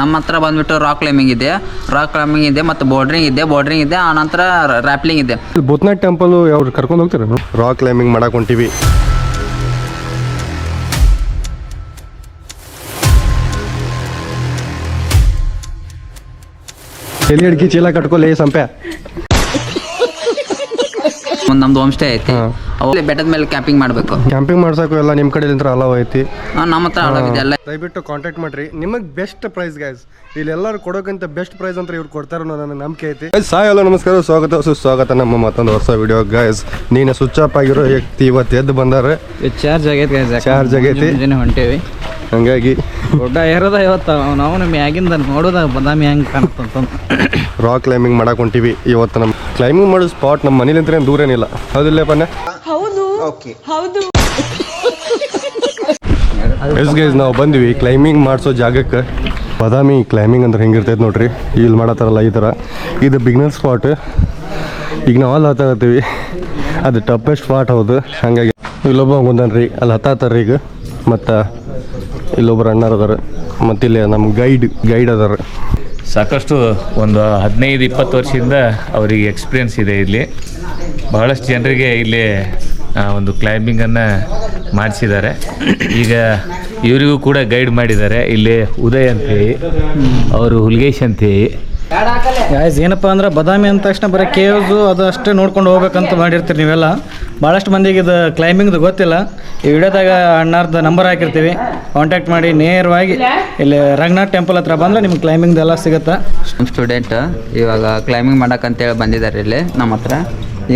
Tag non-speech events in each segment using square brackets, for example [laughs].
ನಮ್ಮ ಹತ್ರ ಬಂದ್ಬಿಟ್ಟು ರಾಕ್ ಕ್ಲೈಂಬಿಂಗ್ ಇದೆ. ರಾಕ್ ಕ್ಲೈಂಬಿಂಗ್ ಇದೆ ಮತ್ತು ಬೋರ್ಡ್ರಿಂಗ್ ಇದೆ. ಬೋರ್ಡ್ರಿಂಗ್ ಇದೆ ಆನಂತರ ರ್ಯಾಪ್ಲಿಂಗ್ ಇದೆ. ಭೂತ್ನಾಥ್ ಟೆಂಪಲ್ ಅವ್ರು ಕರ್ಕೊಂಡು ಹೋಗ್ತಾರೆ ರಾಕ್ ಕ್ಲೈಂಬಿಂಗ್ ಮಾಡಕ್ ಹೊಂಟಿವಿ. ಎಲ್ಲಿ ಅಡಿಕೆ ಚೀಲ ಕಟ್ಕೊಲಿ ಸಂಪೆ ಒಂದು ನಮ್ದು ಹೋಮ್ ಸ್ಟೇ ಐತಿ. ಅವು ಬೆಟ್ಟದ ಮೇಲೆ ಕ್ಯಾಂಪಿಂಗ್ ಮಾಡಬೇಕು. ಕ್ಯಾಂಪಿಂಗ್ ಮಾಡ್ಸಕ್ಕೂ ಎಲ್ಲ ನಿಮ್ಮ ಕಡೆಯಿಂದ ಅಲಾವ್ ಐತಿ. ನಮ್ಮ ಹತ್ರ ಇದೆ ಎಲ್ಲ. ದಯವಿಟ್ಟು ಕಾಂಟ್ಯಾಕ್ಟ್ ಮಾಡ್ರಿ. ನಿಮಗೆ ಬೆಸ್ಟ್ ಪ್ರೈಸ್ ಗೈಸ್ ಇಲ್ಲಿ ಎಲ್ಲರೂ ಕೊಡೋಕ್ಕಿಂತ ಬೆಸ್ಟ್ ಪ್ರೈಸ್ ಅಂತ ಇವ್ರು ಕೊಡ್ತಾರೋ ಅನ್ನೋ ನನ್ನ ನಂಬಿಕೆ ಐತಿ. ಸಾಯ್ ಹಲೋ ನಮಸ್ಕಾರ. ಸ್ವಾಗತ. ಸುಸ್ವಾಗತ ನಮ್ಮ ಮತ್ತೊಂದು ಹೊಸ ವಿಡಿಯೋ ಗೈಸ್ ನೀನು ಸ್ವಿಚ್ ಆಫ್ ಆಗಿರೋ ವ್ಯಕ್ತಿ ಇವತ್ತು ಎದ್ದು ಬಂದಾರೆ. ಚಾರ್ಜ್ ಆಗೈತೆ ಚಾರ್ಜ್ ಆಗೈತಿ. ಹೊಂಟೇವಿ. ಹಂಗಾಗಿ ದೊಡ್ಡ ಏರದ ಇವತ್ತು ನಾವು ನಮ್ಮ ಮ್ಯಾಗಿಂದ ನೋಡೋದ ಬದಾಮಿ ಹೆಂಗೆ ಕಾಣುತ್ತಂತಂದು ರಾಕ್ ಕ್ಲೈಂಬಿಂಗ್ ಮಾಡಕ್ ಹೊಂಟಿವಿ ಇವತ್ತು ನಮ್ಮ ಕ್ಲೈಂಬಿಂಗ್ ಮಾಡೋ ಸ್ಪಾಟ್ ನಮ್ಮ ಮನೇಲಿಂತ್ರ ಏನು ದೂರ ಏನಿಲ್ಲ ಹೌದಿಲ್ಲ ಪನ್ನ ಹೌದು. ಹೌದು. ಎಸ್ ಗೈಸ್ ನಾವು ಬಂದ್ವಿ. ಕ್ಲೈಂಬಿಂಗ್ ಮಾಡಿಸೋ ಜಾಗಕ್ಕೆ. ಬದಾಮಿ ಕ್ಲೈಂಬಿಂಗ್ ಅಂದ್ರೆ ಹೆಂಗಿರ್ತೈತೆ ನೋಡ್ರಿ. ಇಲ್ಲಿ ಮಾಡತ್ತಾರಲ್ಲ ಈ ಥರ ಇದು ಬಿಗ್ನರ್ ಸ್ಪಾಟ್ ಈಗ ನಾವು ಅಲ್ಲಿ ಹತ್ತಾಗತ್ತೀವಿ ಅದು ಟಪ್ಪೆಸ್ಟ್ ಸ್ಪಾಟ್ ಹೌದು. ಹಾಗಾಗಿ ಇಲ್ಲೊಬ್ಬ ಕುಂದನ್ರಿ ಅಲ್ಲಿ ಹತ್ತಾತಾರ ಈಗ ಮತ್ತು ಇಲ್ಲೊಬ್ರು ಅಣ್ಣರ್ ಅದಾರ. ಮತ್ತು ಇಲ್ಲಿ ನಮ್ಮ ಗೈಡ್ ಗೈಡ್ ಅದಾರ. ಸಾಕಷ್ಟು ಒಂದು ಹದಿನೈದು, ಇಪ್ಪತ್ತು ವರ್ಷದಿಂದ ಅವರಿಗೆ ಎಕ್ಸ್ಪೀರಿಯನ್ಸ್ ಇದೆ ಇಲ್ಲಿ. ಬಹಳಷ್ಟು ಜನರಿಗೆ ಇಲ್ಲಿ ಒಂದು ಕ್ಲೈಂಬಿಂಗನ್ನು ಮಾಡಿಸಿದ್ದಾರೆ. ಈಗ ಇವರಿಗೂ ಕೂಡ ಗೈಡ್ ಮಾಡಿದ್ದಾರೆ. ಇಲ್ಲಿ ಉದಯ್ ಅಂತೇಳಿ ಅವರು ಹುಲ್ಗೇಶ್ ಅಂತೇಳಿ ಗಾಯ್ಸ್ ಏನಪ್ಪ ಅಂದ್ರೆ ಬದಾಮಿ ಅಂದ ತಕ್ಷಣ ಬರೀ ಕೇವ್ಸು ಅದು ಅಷ್ಟೇ ನೋಡ್ಕೊಂಡು ಹೋಗ್ಬೇಕಂತ ಮಾಡಿರ್ತೀರಿ ನೀವೆಲ್ಲ. ಭಾಳಷ್ಟು ಮಂದಿಗೆ ಇದು ಕ್ಲೈಂಬಿಂಗ್ದು ಗೊತ್ತಿಲ್ಲ. ಈ ವಿಡಿಯೋದಾಗ ಅಣ್ಣಾರ್ದ ನಂಬರ್ ಹಾಕಿರ್ತೀವಿ. ಕಾಂಟ್ಯಾಕ್ಟ್ ಮಾಡಿ ನೇರವಾಗಿ ಇಲ್ಲಿ ರಂಗನಾಥ್ ಟೆಂಪಲ್ ಹತ್ರ ಬಂದ್ರೆ ನಿಮ್ಗೆ ಕ್ಲೈಂಬಿಂಗ್ದು ಎಲ್ಲ ಸಿಗುತ್ತೆ? ಸ್ಟೂಡೆಂಟ್ ಇವಾಗ ಕ್ಲೈಂಬಿಂಗ್ ಮಾಡಕ್ಕಂತೇಳಿ ಬಂದಿದ್ದಾರೆ ಇಲ್ಲಿ ನಮ್ಮ ಹತ್ರ.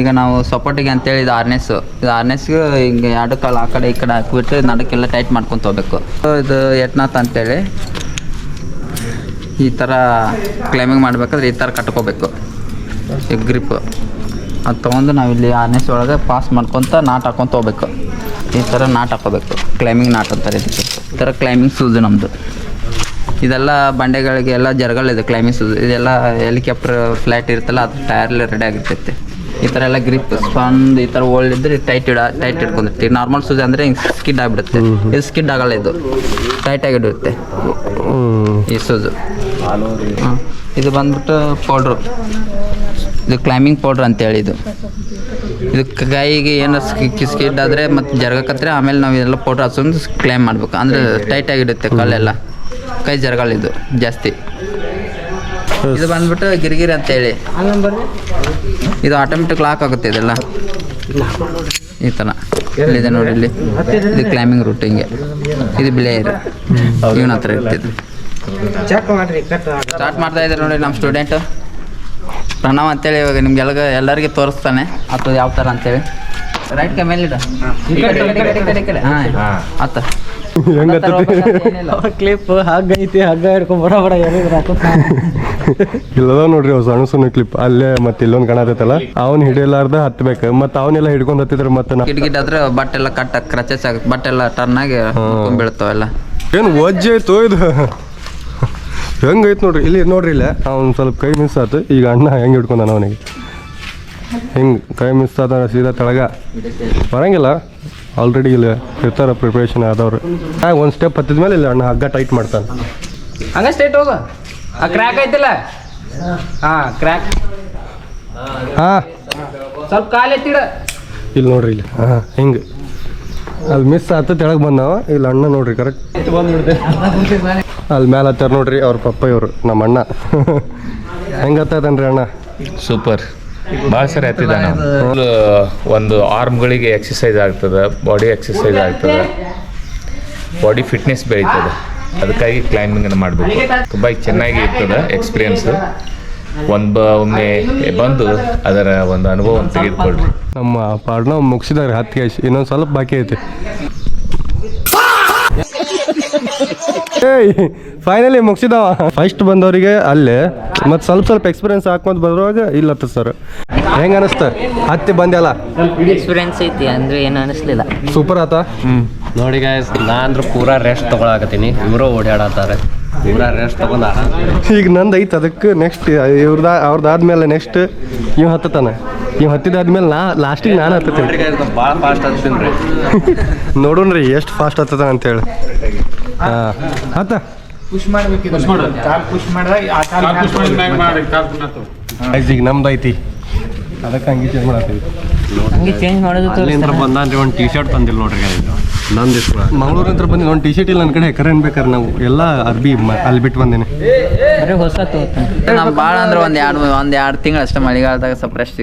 ಈಗ ನಾವು ಸಪೋರ್ಟಿಗೆ ಅಂತೇಳಿ ಇದು ಆರ್ನೆಸ್ ಇದು ಆರ್ನೆಸ್ಗೆ ಹಿಂಗೆ ಎರಡು ಕಾಲು ಆ ಕಡೆ ಈ ಕಡೆ ಹಾಕ್ಬಿಟ್ಟು ನಡಕ್ಕೆಲ್ಲ ಟೈಟ್ ಮಾಡ್ಕೊತ ಹೋಗ್ಬೇಕು. ಇದು ಯತ್ನಾಥ್ ಅಂತೇಳಿ. ಈ ಥರ ಕ್ಲೈಂಬಿಂಗ್ ಮಾಡಬೇಕಾದ್ರೆ ಈ ಥರ ಕಟ್ಕೋಬೇಕು. ಈ ಗ್ರಿಪ್ ಅದು ತೊಗೊಂಡು ನಾವಿಲ್ಲಿ ಆರ್ನೆಸ್ ಒಳಗೆ ಪಾಸ್ ಮಾಡ್ಕೊತ ನಾಟ್ ಹಾಕ್ಕೊಂತ ಹೋಗ್ಬೇಕು. ಈ ಥರ ನಾಟ್ ಹಾಕೋಬೇಕು. ಕ್ಲೈಂಬಿಂಗ್ ನಾಟ್ ಅಂತಾರೆ ಇದಕ್ಕೆ. ಈ ಥರ ಕ್ಲೈಂಬಿಂಗ್ ಸೂಸು ನಮ್ಮದು ಇದೆಲ್ಲ ಬಂಡೆಗಳಿಗೆಲ್ಲ ಜರಗಳಿದೆ ಕ್ಲೈಂಬಿಂಗ್ ಶೂಸ್ ಇದೆಲ್ಲ ಹೆಲಿಕಾಪ್ಟರ್ ಫ್ಲ್ಯಾಟ್ ಇರುತ್ತಲ್ಲ, ಅದು ಟೈರ್ಲೆ ರೆಡಿ ಆಗಿರ್ತೈತೆ. ಈ ಥರ ಎಲ್ಲ ಗ್ರಿಪ್ ಸ್ಪಂದ್ ಈ ಥರ ಓಲ್ಡ್ ಇದ್ರೆ ಟೈಟ್ ಇಡ ಟೈಟ್ ಇಟ್ಕೊಂಡಿರ್ತೀವಿ ನಾರ್ಮಲ್ ಶೂಸ್ ಅಂದರೆ ಹಿಂಗೆ ಸ್ಕಿಡ್ ಆಗಿಬಿಡುತ್ತೆ. ಇದು ಸ್ಕಿಡ್ ಆಗಲ್ಲ ಇದು. ಟೈಟ್ ಆಗಿರುತ್ತೆ ಈ ಶೂಸು ಹಾಂ. ಇದು ಬಂದ್ಬಿಟ್ಟು ಪೌಡ್ರು ಇದು ಕ್ಲೈಂಬಿಂಗ್ ಪೌಡ್ರ್ ಅಂತೇಳಿ ಇದು. ಇದು ಕೈಗೆ ಸ್ಕಿ ಸ್ಕಿಡ್ ಆದರೆ ಮತ್ತು ಜರಗಕತ್ರೆ ಆಮೇಲೆ ನಾವು ಇದೆಲ್ಲ ಪೌಡ್ರ್ ಹಚ್ಕೊಂಡು ಕ್ಲೈಮ್ ಮಾಡ್ಬೇಕು. ಅಂದರೆ ಟೈಟ್ ಆಗಿಡುತ್ತೆ ಕಲ್ಲೆಲ್ಲ. ಕೈ ಜರಗಳಿದು ಜಾಸ್ತಿ. ಇದು ಬಂದ್ಬಿಟ್ಟು ಗಿರಿಗಿರಿ ಅಂತೇಳಿ. ಇದು ಆಟೋಮೆಟಿಕ್ ಲಾಕ್ ಆಗುತ್ತೆ ಇದೆಲ್ಲ. ಈ ಥರ ಇಲ್ಲಿದೆ ನೋಡಿ ಇಲ್ಲಿ. ಇದು ಕ್ಲೈಂಬಿಂಗ್ ರೂಟ್ ಹಿಂಗೆ. ಇದು ಬಿಳಿಯರ್ ಇವನ ಹತ್ರ ಇರ್ತಿದ್ರು ಸ್ಟಾರ್ಟ್ ಮಾಡ್ತಾ ಇದ್ದಾರೆ ನೋಡಿ ನಮ್ಮ ಸ್ಟೂಡೆಂಟ್ ಪ್ರಣವ್ ಅಂತೇಳಿ ಇವಾಗ ನಿಮ್ಗೆಲ್ಲ ಎಲ್ಲರಿಗೆ ತೋರಿಸ್ತಾನೆ. ಅದು ಯಾವ ಥರ ಅಂತೇಳಿ. ರೈಟ್ ಕೈ ಮೇಲಿಡ? ಹಾಂ ಆತ. ಕ್ಲಿಪ್ ಹಗ್ಗ ಐತಿ ಹಗ್ಗ ಹಿಡ್ಕೊಂಡು ಬಡ ಬಡ ಇಲ್ಲದ ನೋಡ್ರಿ ಅವ್ ಸಣ್ಣ ಸಣ್ಣ ಕ್ಲಿಪ್ ಅಲ್ಲೇ ಮತ್ತೆ ಇಲ್ಲೊಂದು ಕಾಣತೈತಲ್ಲ ಅವ್ನು ಹಿಡಿಯಲಾರ್ದ ಹತ್ಬೇಕು. ಮತ್ತೆ ಅವನ್ನೆಲ್ಲ ಹಿಡ್ಕೊಂಡು ಹತ್ತಿದ್ರೆ ಮತ್ತೆ ನಾ ಆದ್ರೆ ಬಟ್ ಎಲ್ಲ ಕಟ್ ಕ್ರಚಸ್ ಆಗುತ್ತೆ ಬಟ್ಟೆಲ್ಲ ಟರ್ನ್ ಆಗಿ ಬೀಳ್ತಾವೆಲ್ಲ ಏನ್ ವಜ್ಜೆ ಆಯ್ತು ಇದು? ಹೆಂಗೈತ್ ನೋಡ್ರಿ ಇಲ್ಲಿ ನೋಡ್ರಿ ಇಲ್ಲ. ಅವ್ನ್ ಸ್ವಲ್ಪ ಕೈ ಮಿಸ್ ಆಯ್ತು ಈಗ ಅಣ್ಣ ಹೆಂಗೆ ಹಿಡ್ಕೊಂಡ ಅವನಿಗೆ? ಹಿಂಗ್ ಕೈ ಮಿಸ್ ಆದ ಸೀದಾ ತಳಗ. ಬರಂಗಿಲ್ಲ. ಆಲ್ರೆಡಿ ಇಲ್ಲಿ ಇರ್ತಾರ ಪ್ರಿಪ್ರೇಷನ್ ಆದವ್ರು. ಹಾಂ ಒಂದು ಸ್ಟೆಪ್ ಹತ್ತಿದ ಮೇಲೆ ಇಲ್ಲ ಅಣ್ಣ ಹಗ್ಗ ಟೈಟ್ ಮಾಡ್ತಾನೆ. ಹಂಗ ಸ್ಟೇಟ್ ಹೋಗು. ಕ್ರ್ಯಾಕ್ ಐತಿಲ್ಲ? ಹಾ ಕ್ರ್ಯಾಕ್ ಹಾ. ಸ್ವಲ್ಪ ಕಾಲ್ ಎತ್ತಿಡ. ಇಲ್ಲಿ ನೋಡ್ರಿ ಇಲ್ಲಿ. ಹಾ ಹಿಂಗೆ. ಅಲ್ಲಿ ಮಿಸ್ ಆತ ತೆಳಗೆ ಬಂದವ. ಇಲ್ಲಿ ಅಣ್ಣ ನೋಡ್ರಿ ಕರೆಕ್ಟ್ ಅಲ್ಲಿ ಮೇಲೆ ಹತ್ತಾರ ನೋಡ್ರಿ ಅವ್ರ ಪಪ್ಪ ಇವರು ನಮ್ಮ ಅಣ್ಣ ಹೆಂಗೆ ಹತ್ತದನ್ರಿ ಅಣ್ಣ? ಸೂಪರ್. ಭಾಳ ಸರಿ ಹತ್ತಿದ್ದಾನೆ. ಒಂದು ಆರ್ಮ್ಗಳಿಗೆ ಎಕ್ಸಸೈಸ್ ಆಗ್ತದೆ ಬಾಡಿ ಎಕ್ಸಸೈಸ್ ಆಗ್ತದೆ. ಬಾಡಿ ಫಿಟ್ನೆಸ್ ಬೆಳೀತದೆ. ಅದಕ್ಕಾಗಿ ಕ್ಲೈಂಬಿಂಗನ್ನು ಮಾಡಬೇಕು. ತುಂಬ ಚೆನ್ನಾಗಿ ಇರ್ತದೆ ಎಕ್ಸ್ಪೀರಿಯನ್ಸ್ ಒಂದು ಬ ಒಮ್ಮೆ ಬಂದು ಅದರ ಒಂದು ಅನುಭವವನ್ನು ತೆಗೆದುಕೊಳ್ರಿ. ನಮ್ಮ ಪಾಡ್ನ ಮುಗಿಸಿದಾಗ ಹತ್ತು ಕ್ಯಾಶ್ ಇನ್ನೊಂದು ಸ್ವಲ್ಪ ಬಾಕಿ ಐತಿ. [laughs] ಏಯ್ ಫೈನಲಿ ಮುಗಿಸಿದವ. ಫಸ್ಟ್ ಬಂದವರಿಗೆ ಅಲ್ಲೇ ಮತ್ತು ಸ್ವಲ್ಪ ಸ್ವಲ್ಪ ಎಕ್ಸ್ಪೀರಿಯನ್ಸ್ ಹಾಕೊಂತ ಬರುವಾಗ ಇಲ್ಲ ಹತ್ತ ಸರ್ ಹೆಂಗೆ ಅನಿಸ್ತ? ಹತ್ತಿ ಬಂದ್ಯಲ್ಲ? ಎಕ್ಸ್ಪೀರಿಯನ್ಸ್ ಐತಿ ಅಂದ್ರೆ ಏನು ಅನಿಸ್ಲಿಲ್ಲ. ಸೂಪರ್ ಆತ? ನೋಡಿ ಗಾಯ್ಸ್ ನಾ ಅಂದ್ರೆ ಪೂರಾ ರೆಸ್ಟ್ ತಗೊಳಕತ್ತೀನಿ. ಇವರು ಓಡಾಡತ್ತಾರೆ ಪೂರಾ ರೆಸ್ಟ್ ತಗೊಂಡ ಈಗ ನಂದು ಐತೆ ಅದಕ್ಕೆ ನೆಕ್ಸ್ಟ್ ಇವ್ರದ ಅವ್ರದ್ದಾದ್ಮೇಲೆ ನೆಕ್ಸ್ಟ್ ಇವ್ ಹತ್ತತಾನೆ. ಇವ್ ಹತ್ತಿದಾದ್ಮೇಲೆ ನಾ ಲಾಸ್ಟಿಗೆ ನಾನು ಹತ್ತತೀನಿ. ಭಾಳ ಫಾಸ್ಟ್ ಹತ್ತೀನಿ ರೀ. [laughs] ನೋಡೋಣ್ರಿ ಎಷ್ಟು ಫಾಸ್ಟ್ ಹತ್ತದ ಅಂತೇಳಿ. ಹಾಂ ಹತ್ತ. ಪುಷ್ ಮಾಡ್ಬೇಕು ಕಾಲ್ ಪುಷ್ ಮಾಡಿದಾಗ ಆ ಕಾಲ್ ಗೈಸ್ ಈಗ ನಮ್ದು ಐತಿ. ಅದಕ್ಕೆ ಹಂಗೆ ಚೇಂಜ್ ಮಾಡತ್ತೀವಿ ಹಂಗೆ ಚೇಂಜ್ ಮಾಡೋದು ಅಲ್ಲಿಂದ ಬಂದಾನ್ರಿ ಒಂದು ಟಿ ಶರ್ಟ್ ತಂದಿಲ್ಲ ನೋಡ್ರಿ ನಂದು ಮಂಗಳೂರಂತ್ರ ಬಂದ ಒಂದು ಟಿ ಶರ್ಟ್ ಇಲ್ಲ ನನ್ನ ಕಡೆ ಕರೆನ್ ಬೇಕಾರೆ ನಾವು? ಎಲ್ಲ ಅರ್ಬಿ ಮ- ಅಲ್ಲಿ ಬಿಟ್ಟು ಬಂದೇನೆ. ಬರೀ ಹೊಸ ಭಾಳ ಅಂದ್ರೆ ಒಂದ್ ಎರಡು ಒಂದ್ ಎರಡು ತಿಂಗಳು ಅಷ್ಟೇ ಮಳೆಗಾಲದಾಗ ಸ್ವಲ್ಪ ರೆಸ್ಟ್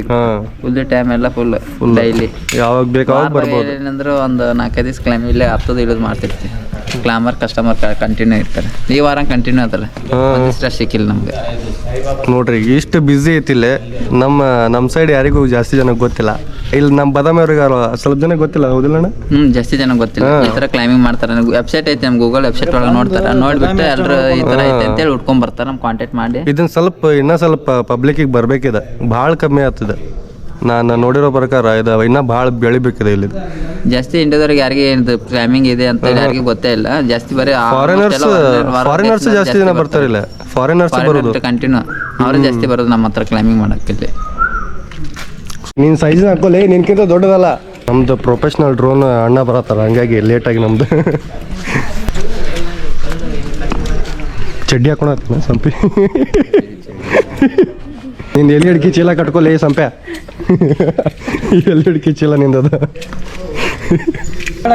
ಫುಲ್ ಟೈಮ್ ಎಲ್ಲ ಫುಲ್ ಫುಲ್ ಡೈಲಿ ಯಾವಾಗ ಬೇಕು ಅವಾಗ ಬರ್ಬೋದು. ಏನಂದ್ರೆ ಒಂದು ನಾಲ್ಕೈದು ದಿವಸ ಕ್ಲೈಮ್ ಇಲ್ಲೇ ಹತ್ತದ ಇಳಿದು ಮಾಡ್ತಿರ್ತೀವಿ. ಕ್ಲಾಮರ್ ಕಸ್ಟಮರ್ ಕಂಟಿನ್ಯೂ ಇರ್ತಾರೆ. ಈ ವಾರ ಕಂಟಿನ್ಯೂ ಅದಲ್ಲ. ಒಂದಿಷ್ಟು ಸಿಕ್ಕಿಲ್ಲ ನಮ್ಗೆ. ನೋಡ್ರಿ ಇಷ್ಟು ಬ್ಯುಸಿ ಐತಿಲ್ಲ. ನಮ್ಮ ನಮ್ಮ ಸೈಡ್ ಯಾರಿಗೂ ಜಾಸ್ತಿ ಜನಕ್ಕೆ ಗೊತ್ತಿಲ್ಲ. ಇಲ್ಲಿ ನಮ್ಮ ಬದಾಮಿ ಅವ್ರಿಗೆ ಸ್ವಲ್ಪ ಜನ ಗೊತ್ತಿಲ್ಲ ಹೌದಿಲ್ಲ ಅಣ್ಣ? ಹ್ಮ್ ಜಾಸ್ತಿ ಜನ ಗೊತ್ತಿಲ್ಲ. ಈ ತರ ಕ್ಲೈಂಬಿಂಗ್ ಮಾಡ್ತಾರೆ. ವೆಬ್ಸೈಟ್ ಐತೆ ನಮ್ ಗೂಗಲ್ ವೆಬ್ಸೈಟ್ ಒಳಗೆ ನೋಡ್ತಾರೆ. ನೋಡ್ಬಿಟ್ಟು ಎಲ್ಲರೂ ಈ ತರ ಐತೆ ಅಂತೇಳಿ ಉಟ್ಕೊಂಡ್ ಬರ್ತಾರೆ ನಮ್ ಕಾಂಟ್ಯಾಕ್ಟ್ ಮಾಡಿ. ಇದನ್ನ ಸ್ವಲ್ಪ ಇನ್ನ ಸ್ವಲ್ಪ ಪಬ್ಲಿಕ್ಕಿಗೆ ಬರ್ಬೇಕಿದೆ. ಭಾಳ ಕಮ್ಮಿ ಆಗ್ತದೆ. ನಾನು ನೋಡಿರೋ ಪ್ರಕಾರ ಇದು ಇನ್ನೂ ಭಾಳ ಬೆಳಿಬೇಕಿದೆ ಇಲ್ಲಿ ಜಾಸ್ತಿ ಇಂಡಿಯಾದವ್ರಿಗೆ ಯಾರಿಗೆ ಇದು ಕ್ಲೈಂಬಿಂಗ್ ಇದೆ ಅಂತ ಯಾರಿಗೆ ಗೊತ್ತೇ ಇಲ್ಲ. ಜಾಸ್ತಿ ಬರೀ ಫಾರಿನರ್ಸ್ ಫಾರಿನರ್ಸ್ ಜಾಸ್ತಿ ಜನ ಬರ್ತಾರಿಲ್ಲ ಫಾರಿನರ್ಸ್ ಬರೋದು ಕಂಟಿನ್ಯೂ ಅವರು ಜಾಸ್ತಿ ಬರೋದು ನಮ್ಮ ಹತ್ರ ಕ್ಲೈಂಬಿಂಗ್ ಮಾಡಕ್ಕೆ ಇಲ್ಲಿ ನೀನು ಸೈಜ್ ಹಾಕೋಲಿ ನಿನ್ಕಿಂತ ದೊಡ್ಡದಲ್ಲ. ನಮ್ದು ಪ್ರೊಫೆಷ್ನಲ್ ಡ್ರೋನ್ ಅಣ್ಣ ಬರತ್ತಾರ ಹಂಗಾಗಿ ಲೇಟಾಗಿ ನಮ್ದು. ಚಡ್ಡಿ ಹಾಕೊಂಡ್ ಸಂಪಿ. ನಿಂದು ಎಲ್ಲಿ ಹಿಡ್ಕಿ ಚೀಲ ಕಟ್ಕೊಲಿ ಸಂಪೆ ಎಲ್ಲಿ ಹಿಡ್ಕಿ ಚೀಲ ನಿಂದದ?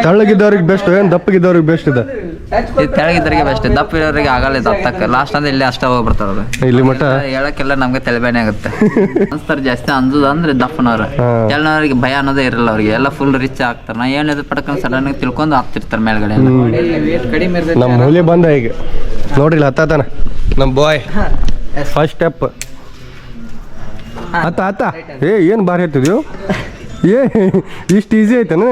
ತಳ್ಳಗಿದ್ದವ್ರಿಗೆ ಬೆಸ್ಟ್ ಏನು ದಪ್ಪಗಿದ್ದವ್ರಿಗೆ ಬೆಸ್ಟ್ ಇದೆ? ಇದು ತೆಳಗಿದ್ದರಿಗೆ ಬೆಸ್ಟ್ ದಪ್ಪ ಇರೋರಿಗೆ ಆಗಲ್ಲ ಇದು ಹತ್ತಕ್ಕೆ. ಲಾಸ್ಟ್ ಅಂದ್ರೆ ಇಲ್ಲಿ ಅಷ್ಟೇ ಹೋಗ್ಬಿಡ್ತಾರ ಅವ್ರು. ಇಲ್ಲಿ ಮಟ್ಟ ಹೇಳಕ್ಕೆಲ್ಲ ನಮ್ಗೆ ತಲೆಬೇನೆ ಆಗುತ್ತೆ. [laughs] ಅನ್ಸ್ತಾರೆ ಜಾಸ್ತಿ ಅಂದದ ಅಂದ್ರೆ ದಪ್ಪನವ್ರು. ಎಲ್ಲನವ್ರಿಗೆ ಭಯ ಅನ್ನೋದೇ ಇರಲ್ಲ ಅವ್ರಿಗೆ. ಎಲ್ಲ ಫುಲ್ ರಿಚ್ ಆಗ್ತಾರೆ. ನಾ ಏನಿದೆ ಪಡ್ಕೊಂಡು ಸಡನ್ ಆಗಿ ತಿಳ್ಕೊಂಡು ಹತ್ತಿರ್ತಾರೆ ಮೇಲ್ಗಡೆ ನಮ್ಮ ಮೂಲೆ ಬಂದ ಈಗ. ನೋಡ್ರಿ ಹತ್ತಾತನ. ನಮ್ಮ ಬಾಯ್ ಫಸ್ಟ್ ಸ್ಟೆಪ್ ಹತ್ತ ಹತ್ತ ಏ ಏನು ಭಾರಿ ಹತ್ತಿದ್ಯೋ? ಏ ಇಷ್ಟು ಈಸಿ ಐತನ?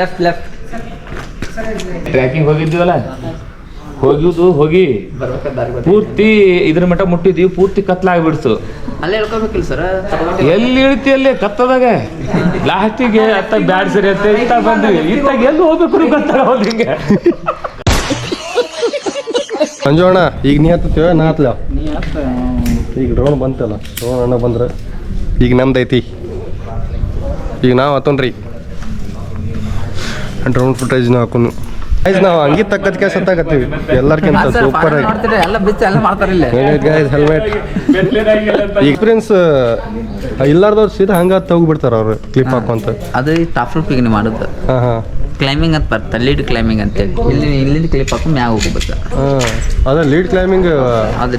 ಲೆಫ್ಟ್ ಲೆಫ್ಟ್ ಟ್ರ್ಯಾಕಿಂಗ್ ಹೋಗಿದ್ದೀವಲ್ಲ? ಹೋಗಿದ್ದು ಹೋಗಿ. ಪೂರ್ತಿ ಇದ್ರ ಮಟ್ಟ ಮುಟ್ಟಿದ್ವಿ ಪೂರ್ತಿ ಕತ್ಲಾಗ್ಬಿಡ್ತು. ಅಲ್ಲೇ ಹೇಳ್ಕೊಬೇಕಿಲ್ಲ ಸರ್ ಎಲ್ಲಿ ಇಳ್ತಿ ಅಲ್ಲಿ? ಕತ್ತದಾಗ. ಲಾಸ್ಟಿಗೆ ಅತ್ತ ಬ್ಯಾಡ್ ಸರಿ ಅಂತ ಇತ್ತ ಬಂದ್ವಿ. ಇತ್ತಾಗ ಎಲ್ಲಿ ಹೋಗ್ಬೇಕು ಗೊತ್ತಾಗ ಹಿಂಗೆ. ಸಂಜೋಣ ಈಗ ನೀ ಹತ್ತತ್ತೀವ ನಾ ಹತ್ಲ? ಈಗ ಡ್ರೋನ್ ಬಂತಲ್ಲ. ಡ್ರೋನ್ ಅಣ್ಣ ಬಂದ್ರೆ ಈಗ ನಮ್ದೈತಿ. ಈಗ ನಾವು ಹತ್ತೋನ್ರಿ ഡ്രോൺ ഫുട്ടേജിനാക്കുന്നു ಗೈಸ್ ನಾವು ಹಂಗೆ ತಕ್ಕದ ಕೆಲಸ ಹತ್ತಾಕತ್ತೀವಿ ಎಲ್ಲರಿಗಿಂತ ಸೂಪರ್ ಆಗಿ. ಎಲ್ಲ ಬಿಚ್ಚ ಎಲ್ಲ ಮಾಡ್ತಾರೆ ಇಲ್ಲಿ. ಗೈಸ್ ಹೆಲ್ಮೆಟ್ ಎಕ್ಸ್ಪೀರಿಯನ್ಸ್ ಇಲ್ಲಾರ್ದವ್ರು ಸೀದಾ ಹಂಗ ತೋಗ್ಬಿಡ್ತಾರೆ ಅವ್ರು ಕ್ಲಿಪ್ ಹಾಕೊಂತ ಅದು ಟಾಪ್ ರೂಪಿಗೆ ನೀವು ಮಾಡೋದು. ಹಾಂ ಹಾಂ. ಕ್ಲೈಂಬಿಂಗ್ ಅಂತ ಬರ್ತಾರೆ ಲೀಡ್ ಕ್ಲೈಂಬಿಂಗ್ ಅಂತೇಳಿ. ಇಲ್ಲಿ ಇಲ್ಲಿಂದ ಕ್ಲಿಪ್ ಹಾಕೊಂಡು ಮ್ಯಾಗ ಹೋಗ್ಬೇಕು ಅದ ಲೀಡ್ ಕ್ಲೈಂಬಿಂಗ್ ಅದು.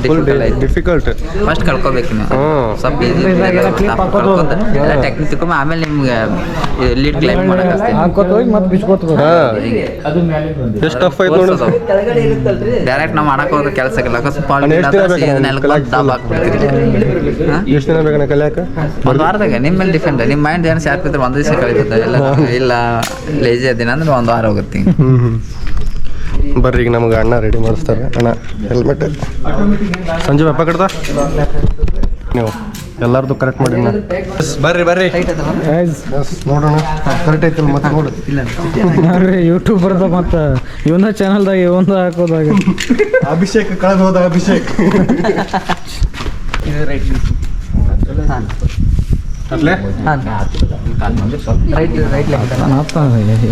ಡಿಫಿಕಲ್ಟ್ ಫಸ್ಟ್ ಕಳ್ಕೊಬೇಕು ನೀವು. ಸ್ವಲ್ಪ ಟೆಕ್ನಿಕ್ ತಿಳ್ಕೊಂಬ ಆಮೇಲೆ ನಿಮ್ಗೆ ಲೀಡ್ ಕ್ಲೈಂಬ್ ಮಾಡಕ್ಕೆ ಹಾಕೋತ ಹೋಗಿ ಮತ್ತೆ ಬಿಚ್ಕೋತ ಅದು ಹಾಂ ಎಷ್ಟು ಟಫ್ ಐತೆ ನೋಡು. ಡೈರೆಕ್ಟ್ ನಾವು ಮಾಡಕ್ ಹೋದ್ರೆ ಕೆಲಸಕ್ಕೆಲ್ಲ ಅಕಸ್ಮಾತ್ ಅಣ್ಣ, ಎಷ್ಟ್ ದಿನ ಬೇಕು? ಎಷ್ಟು ದಿನ ಕಲಿಯಾಕ ಒಂದು ವಾರದಾಗ. ನಿಮ್ಮ ಮೇಲೆ ಡಿಫೆಂಡ್ ನಿಮ್ಮ ಮೈಂಡ್ ಏನು ಶಾರ್ಪ್ ಇದ್ರೆ ಒಂದು ದಿವಸ ಕಳೀತದೆ ಇಲ್ಲ ಇಲ್ಲ ಲೇಜಿ ಅದಿನ ಅಂದ್ರೆ ಒಂದು ವಾರ ಹೋಗುತ್ತೆ. ಹ್ಞೂ ಹ್ಞೂ ಬರ್ರಿ ಈಗ ನಮ್ಗೆ ಅಣ್ಣ ರೆಡಿ ಮಾಡಿಸ್ತಾರೆ. ಅಣ್ಣ ಹೆಲ್ಮೆಟ್ ಸಂಜೆ ಬೆಪ್ಪ ಕಡ್ದ ನೀವು. ಎಲ್ಲಾರ್ದು ಕರೆಕ್ಟ್ ಮಾಡಿ ಬರ್ರಿ ಬರ್ರಿ. ನೋಡೋಣ. ಕರೆಕ್ಟ್ ಐತಲ್ಲ ಮತ್ತೆ ನೋಡು. ನೋಡ್ರಿ ಯೂಟ್ಯೂಬರ್ದ ಮತ್ತು ಇವನ ಚಾನಲ್ದಾಗ ಇವಂದ ಹಾಕೋದಾಗ. ಅಭಿಷೇಕ್ ಕಳೆದು ಹೋದ ಅಭಿಷೇಕ್.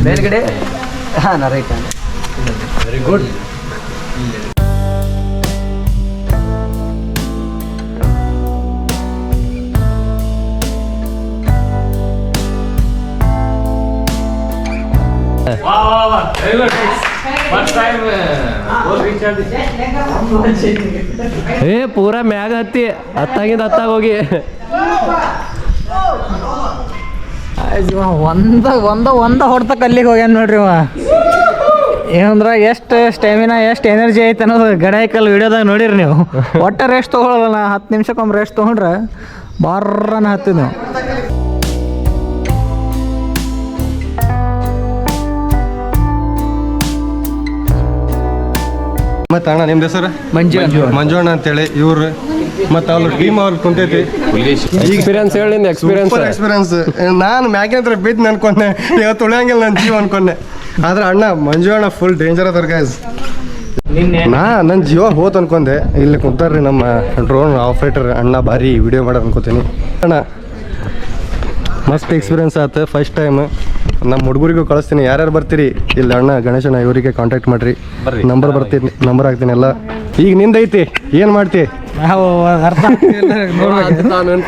ಮೇಲ್ಗಡೆ? ಹಾಂ ರೈಟ್ ವೆರಿ ಗುಡ್ ಏ, ಪೂರಾ ಮ್ಯಾಗ ಹತ್ತಿ. ಹತ್ತಾಗಿಂದ ಹತ್ತಾಗ ಹೋಗಿ. ಒಂದ ಒಂದ ಒಂದ ಹೊಡ್ತ ಅಲ್ಲಿಗೆ ಹೋಗ್ಯಾನ ನೋಡ್ರಿ ಅವ ಏನಂದ್ರೆ ಎಷ್ಟು ಸ್ಟೆಮಿನಾ ಎಷ್ಟು ಎನರ್ಜಿ ಐತೆ ಅನ್ನೋದು ಗಡಾಯ್ಕಲ್ ವಿಡಿಯೋದಾಗ ನೋಡಿರಿ ನೀವು. ಒಟ್ಟ ರೆಸ್ಟ್ ತೊಗೊಳಲ್ಲ ಹತ್ತು ನಿಮಿಷಕ್ಕೊಮ್ಮೆ ರೆಸ್ಟ್ ತೊಗೊಂಡ್ರೆ ಬಾರ್ರನ ಹತ್ತಿದ್ ನಾವು. ಅಣ್ಣ ನಿಮ್ದು ಹೆಸರು? ಮಂಜು ಮಂಜುಣ್ಣ ಅಂತೇಳಿ ಇವ್ರು. ಮತ್ತೆ ಅವ್ರ ಟೀಮ್ ಅವ್ರ ಕುಂತೈತಿ. ಎಕ್ಸ್ಪೀರಿಯನ್ಸ್ ಹೇಳಿ ಎಕ್ಸ್ಪೀರಿಯನ್ಸ್ ಎಕ್ಸ್ಪೀರಿಯನ್ಸ್ ನಾನು ಮ್ಯಾಗೆ ಹತ್ರ ಬಿದ್ದು ಅನ್ಕೊಂಡೆ ಇವತ್ತು ಉಳಿಯಂಗಿಲ್ಲ ನನ್ನ ಜೀವ ಅನ್ಕೊಂಡೆ. ಆದ್ರೆ ಅಣ್ಣ ಮಂಜುಣ್ಣ ಫುಲ್ ಡೇಂಜರ್ ಅದಾರ ಗೈಸ್ ನಾ ನನ್ನ ಜೀವ ಹೋತ್ ಅನ್ಕೊಂಡೆ. ಇಲ್ಲಿ ಕುಂತಾರ್ರಿ ನಮ್ಮ ಡ್ರೋನ್ ಆಪರೇಟರ್ ಅಣ್ಣ ಭಾರಿ ವಿಡಿಯೋ ಮಾಡೋದು ಅನ್ಕೋತೀನಿ. ಅಣ್ಣ ಮಸ್ತ್ ಎಕ್ಸ್ಪೀರಿಯನ್ಸ್ ಆಯ್ತು ಫಸ್ಟ್ ಟೈಮ್ ನಮ್ಮ ಹುಡುಗರಿಗೂ ಕಳಿಸ್ತೀನಿ. ಯಾರ್ಯಾರು ಬರ್ತೀರಿ? ಇಲ್ಲಿ ಅಣ್ಣ ಗಣೇಶನ ಇವರಿಗೆ ಕಾಂಟ್ಯಾಕ್ಟ್ ಮಾಡ್ರಿ. ನಂಬರ್ ಬರ್ತೀನಿ. ನಂಬರ್ ಹಾಕ್ತೀನಿ ಎಲ್ಲ. ಈಗ ನಿಂದೈತಿ ಏನು ಮಾಡ್ತಿ? ನಾವು ಅರ್ಥ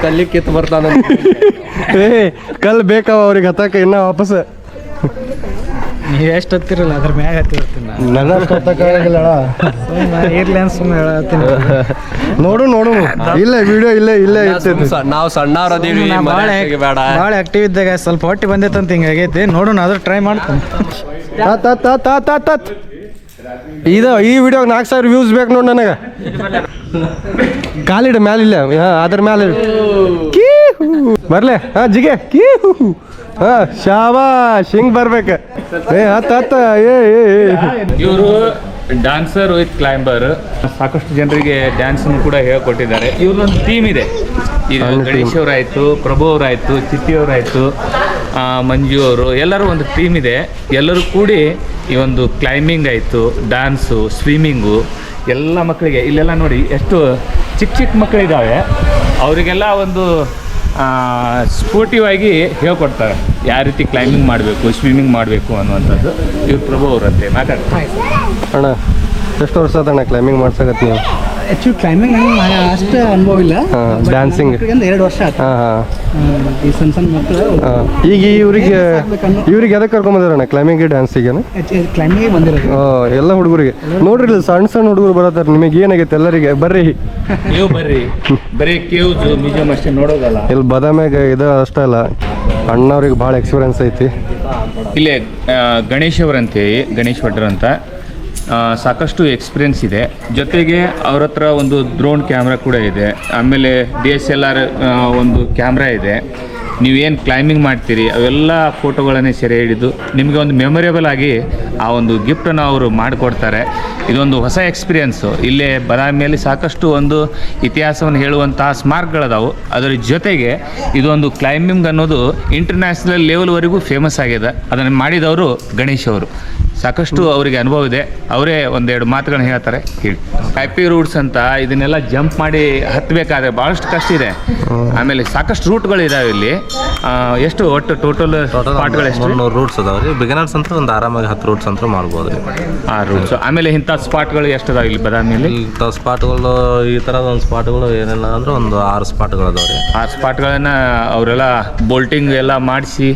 ಕಲ್ಲಿ ಕಿತ್ತು ಬರ್ತಾನ ಏ ಕಲ್ ಬೇಕಾವ ಅವ್ರಿಗೆ ಹತ್ತಕ್ಕೆ? ಇನ್ನ ವಾಪಸ್. ನೀವು ಎಷ್ಟು ಹತ್ತಿರಲ್ಲ? ಅದ್ರ ಮ್ಯಾಗ ಹತ್ತಿರ್ತೀನಿ ನಾನು. ಇರ್ಲಿ ಅಂತ ಸುಮ್ಮನೆ ಹೇಳತ್ತೀನಿ. ನೋಡು ನೋಡು. ಇಲ್ಲ ವಿಡಿಯೋ ಇಲ್ಲ ಇಲ್ಲೇ ಇರ್ತೈತಿ ನಾವು ಸಣ್ಣವ್ರ ಅದೀವಿ ಭಾಳ ಬೇಡ. ಭಾಳ ಆಕ್ಟಿವ್ ಇದ್ದಾಗ ಸ್ವಲ್ಪ ಹೊಟ್ಟೆ ಬಂದೈತೆ ಅಂತ ಹಿಂಗಾಗೈತಿ ನೋಡೋಣ ಆದ್ರೂ ಟ್ರೈ ಮಾಡ್ತೀನಿ. ಇದು ಈ ವಿಡಿಯೋಗೆ ನಾಲ್ಕು ಸಾವಿರ ವ್ಯೂಸ್ ಬೇಕು ನೋಡಿ ನನಗೆ. ಕಾಲಿಡ ಮ್ಯಾಲಿಲ್ಲ. ಹಾಂ ಅದ್ರ ಮ್ಯಾಲ. ಕೀ. ಬರ್ಲೆ. ಹಾಂ ಜಿಗೆ. ಕೀ ಹೂ. ಶಾಬಾಶ್ ಹಿಂಗ್ ಬರ್ಬೇಕ ಏ ಹತ್ತ ಹತ್ತ ಏ ಏ ಏ. ಇವರು ಡ್ಯಾನ್ಸರ್ ವಿತ್ ಕ್ಲೈಂಬರ್ ಸಾಕಷ್ಟು ಜನರಿಗೆ ಡ್ಯಾನ್ಸ್ ಕೂಡ ಹೇಳ್ಕೊಟ್ಟಿದ್ದಾರೆ ಇವ್ರದೊಂದು ಟೀಮ್ ಇದೆ ಗಣೇಶ್. ಅವರಾಯ್ತು ಪ್ರಭು ಅವರಾಯ್ತು ಚಿತ್ತಿ ಅವರಾಯ್ತು ಆ, ಮಂಜು ಅವರು ಎಲ್ಲರೂ ಒಂದು ಟೀಮ್ ಇದೆ ಎಲ್ಲರೂ ಕೂಡಿ ಈ ಒಂದು ಕ್ಲೈಂಬಿಂಗ್ ಆಯಿತು ಡ್ಯಾನ್ಸು ಸ್ವಿಮ್ಮಿಂಗು ಎಲ್ಲ ಮಕ್ಕಳಿಗೆ ಇಲ್ಲೆಲ್ಲ ನೋಡಿ ಎಷ್ಟು ಚಿಕ್ಕ ಚಿಕ್ಕ ಮಕ್ಕಳಿದ್ದಾವೆ ಅವರಿಗೆಲ್ಲ ಒಂದು ಸ್ಪೋರ್ಟಿವ್ ಆಗಿ ಹೇಳ್ಕೊಡ್ತಾರೆ. ಯಾವ ರೀತಿ ಕ್ಲೈಂಬಿಂಗ್ ಮಾಡಬೇಕು ಸ್ವಿಮ್ಮಿಂಗ್ ಮಾಡಬೇಕು ಅನ್ನುವಂಥದ್ದು ಇವ್ರು ಪ್ರಭು ಅವರಂತೆ ಮಾತಾಡ್ತಾರೆ. ಅಣ್ಣ, ಎಷ್ಟು ವರ್ಷ ಅದಣ್ಣ ಕ್ಲೈಂಬಿಂಗ್ ಮಾಡ್ಸಕತ್ ನೀವು? ಆ್ಯಕ್ಚುಲಿ ಕ್ಲೈಂಬಿಂಗ್ ನಂಗೆ ಅಷ್ಟು ಅನುಭವ ಇಲ್ಲ. ಹಾಂ ಡ್ಯಾನ್ಸಿಂಗ್ ಎರಡು ವರ್ಷ ಆಯ್ತು. ಹಾಂ ಹಾಂ. ಈ ಸಣ್ಣ ಸಣ್ಣ ಮಕ್ಕಳು. ಈಗ ಇವ್ರಿಗೆ ಇವ್ರಿಗೆ ಎದಕ್ಕೆ ಕರ್ಕೊಂಬಂದಾರಣ್ಣ ಕ್ಲೈಂಬಿಂಗ್ ಡ್ಯಾನ್ಸಿಗೆ ಕ್ಲೈಂಬಿಂಗ್ ಬಂದಿರೋದು. ಎಲ್ಲ ಹುಡುಗರಿಗೆ. ನೋಡ್ರಿ ಇಲ್ಲಿ ಸಣ್ಣ ಸಣ್ಣ ಹುಡುಗರು ಬರತ್ತಾರ. ನಿಮಗೆ ಏನಾಗೈತೆ? ಎಲ್ಲರಿಗೆ ಬರ್ರಿ. ನೀವು ಬರ್ರಿ. ಬರೀ ಕೇವ್ಸ್ ಮ್ಯೂಸಿಯಂ ಅಷ್ಟೇ ನೋಡೋದಲ್ಲ. ಇಲ್ಲಿ ಬದಾಮ್ಯಾಗ ಇದು ಅಷ್ಟೇ ಅಲ್ಲ. ಅಣ್ಣವ್ರಿಗೆ ಭಾಳ ಎಕ್ಸ್ಪೀರಿಯನ್ಸ್ ಐತಿ. ಇಲ್ಲೇ ಗಣೇಶ್ ಅವರಂತೇಳಿ ಗಣೇಶ್ ಭಟ್ರು ಅಂತ. ಸಾಕಷ್ಟು ಎಕ್ಸ್ಪೀರಿಯನ್ಸ್ ಇದೆ. ಜೊತೆಗೆ ಅವ್ರ ಹತ್ರ ಒಂದು ಡ್ರೋನ್ ಕ್ಯಾಮ್ರಾ ಕೂಡ ಇದೆ. ಆಮೇಲೆ ಡಿ ಎಸ್ ಎಲ್ ಆರ್ ಒಂದು ಕ್ಯಾಮ್ರಾ ಇದೆ. ನೀವೇನು ಕ್ಲೈಂಬಿಂಗ್ ಮಾಡ್ತೀರಿ, ಅವೆಲ್ಲ ಫೋಟೋಗಳನ್ನೇ ಸೆರೆ ಹಿಡಿದು ನಿಮಗೆ ಒಂದು ಮೆಮೊರೇಬಲ್ ಆಗಿ ಆ ಒಂದು ಗಿಫ್ಟನ್ನು ಅವರು ಮಾಡಿಕೊಡ್ತಾರೆ. ಇದೊಂದು ಹೊಸ ಎಕ್ಸ್ಪೀರಿಯೆನ್ಸು ಇಲ್ಲೇ ಬದಾಮಿಯಲ್ಲಿ ಸಾಕಷ್ಟು ಒಂದು ಇತಿಹಾಸವನ್ನು ಹೇಳುವಂತಹ ಸ್ಮಾರಕಗಳದಾವು. ಅದರ ಜೊತೆಗೆ ಇದೊಂದು ಕ್ಲೈಂಬಿಂಗ್ ಅನ್ನೋದು ಇಂಟರ್ನ್ಯಾಷನಲ್ ಲೆವೆಲ್ವರೆಗೂ ಫೇಮಸ್ ಆಗಿದೆ. ಅದನ್ನು ಮಾಡಿದವರು ಗಣೇಶ್ ಅವರು. ಸಾಕಷ್ಟು ಅವರಿಗೆ ಅನುಭವ ಇದೆ. ಅವರೇ ಒಂದೆರಡು ಮಾತುಗಳನ್ನ ಹೇಳ್ತಾರೆ. ಹೇಳಿ. ಹ್ಯಾಪಿ ರೂಟ್ಸ್ ಅಂತ ಇದನ್ನೆಲ್ಲ ಜಂಪ್ ಮಾಡಿ ಹತ್ತಬೇಕಾದ್ರೆ ಭಾಳಷ್ಟು ಕಷ್ಟ ಇದೆ. ಆಮೇಲೆ ಸಾಕಷ್ಟು ರೂಟ್ಗಳು ಇದಾವೆ ಇಲ್ಲಿ. ಆ, ಎಷ್ಟು ಒಟ್ಟು ಟೋಟಲ್ ಪಾಟ್ಗಳು ಎಷ್ಟು? ಮುನ್ನೂರು ರೂಟ್ಸ್ ಅದಾವ ರೀ. ಬಿಗಿನರ್ಸ್ ಅಂತ ಒಂದು ಆರಾಮಾಗಿ ಹತ್ತು ರೂಟ್ಸ್ ಅಂತ ಮಾಡ್ಬೋದು ರೀ. ಆ ರೂಟ್ಸ್ ಆಮೇಲೆ ಇಂಥ ಸ್ಪಾಟ್ಗಳು ಎಷ್ಟು ಅದಾವೆ ಇಲ್ಲಿ ಬದಾಮಿಯಲ್ಲಿ? ಇಂಥ ಸ್ಪಾಟ್ಗಳು ಈ ಥರದ ಒಂದು ಸ್ಪಾಟ್ಗಳು ಏನಿಲ್ಲ ಅಂದ್ರೆ ಒಂದು ಆರು ಸ್ಪಾಟ್ಗಳು ಅದಾವ ರೀ. ಆ ಸ್ಪಾಟ್ಗಳನ್ನ ಅವರೆಲ್ಲ ಬೋಲ್ಟಿಂಗ್ ಎಲ್ಲ ಮಾಡಿಸಿ